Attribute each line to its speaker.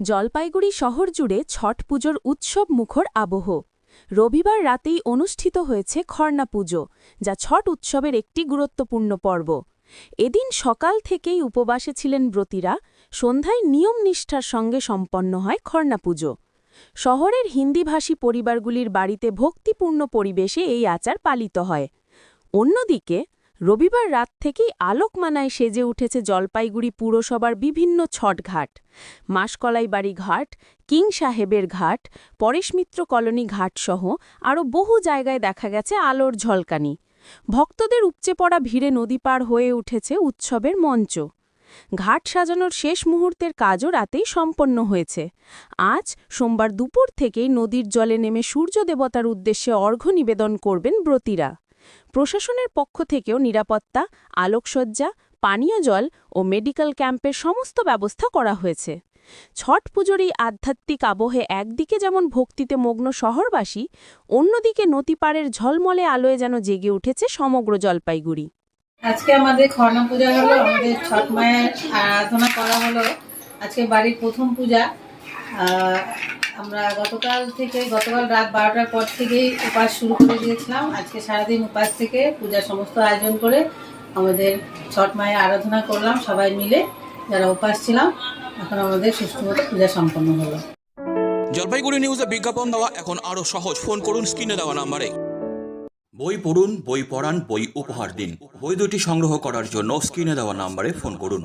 Speaker 1: জলপাইগুড়ি শহর জুড়ে ছট পুজোর উৎসব মুখর আবহ। রবিবার রাতেই অনুষ্ঠিত হয়েছে খর্না পুজো, যা ছট উৎসবের একটি গুরুত্বপূর্ণ পর্ব। এদিন সকাল থেকেই উপবাসে ছিলেন ব্রতীরা, সন্ধ্যায় নিয়ম নিষ্ঠার সঙ্গে সম্পন্ন হয় খর্না পুজো। শহরের হিন্দিভাষী পরিবারগুলির বাড়িতে ভক্তিপূর্ণ পরিবেশে এই আচার পালিত হয়। অন্যদিকে রবিবার রাত থেকেই আলোকমানায় সেজে উঠেছে জলপাইগুড়ি পুরসভার বিভিন্ন ছটঘাট। মাসকলাইবাড়ি ঘাট, কিং সাহেবের ঘাট পরেশমিত্র কলোনি ঘাটসহ আরও বহু জায়গায় দেখা গেছে আলোর ঝলকানি। ভক্তদের উপচে পড়া ভিড়ে নদী পার হয়ে উঠেছে উৎসবের মঞ্চ। ঘাট সাজানোর শেষ মুহূর্তের কাজও রাতেই সম্পন্ন হয়েছে। আজ সোমবার দুপুর থেকেই নদীর জলে নেমে সূর্য দেবতার উদ্দেশ্যে অর্ঘ্য নিবেদন করবেন ব্রতীরা। প্রশাসনের পক্ষ থেকেও নিরাপত্তা, আলোকসজ্জা, পানীয় জল ও মেডিকেল ক্যাম্পের সমস্ত ব্যবস্থা করা হয়েছে। ছট পুজোর এই আধ্যাত্মিক আবহে একদিকে যেমন ভক্তিতে মগ্ন শহরবাসী, অন্যদিকে নদীপাড়ের ঝলমলে আলোয় যেন জেগে উঠেছে সমগ্র জলপাইগুড়ি।
Speaker 2: আজকে আমাদের খর্ণা পূজা হলো, আমাদের ছট মায়ের আরাধনা করা হলো। আজকে বাড়ির প্রথম পূজা। আমরা গতকাল থেকে গতকাল রাত বারোটার পর থেকেই উপাস শুরু করে দিয়েছিলাম। আজকে সারাদিন উপাস থেকে পূজার সমস্ত আয়োজন করে আমাদের ছট মায়ের আরাধনা করলাম সবাই মিলে যারা উপাস ছিলাম। এখন আমাদের সুষ্ঠুমতো পূজা সম্পন্ন হলো।
Speaker 3: জলপাইগুড়ি নিউজে বিজ্ঞাপন দেওয়া এখন আরও সহজ। ফোন করুন স্ক্রিনে দেওয়া নাম্বারে। বই পড়ুন বই পড়ান বই উপহার দিন। বই দুটি সংগ্রহ করার জন্য স্ক্রিনে দেওয়া নাম্বারে ফোন করুন।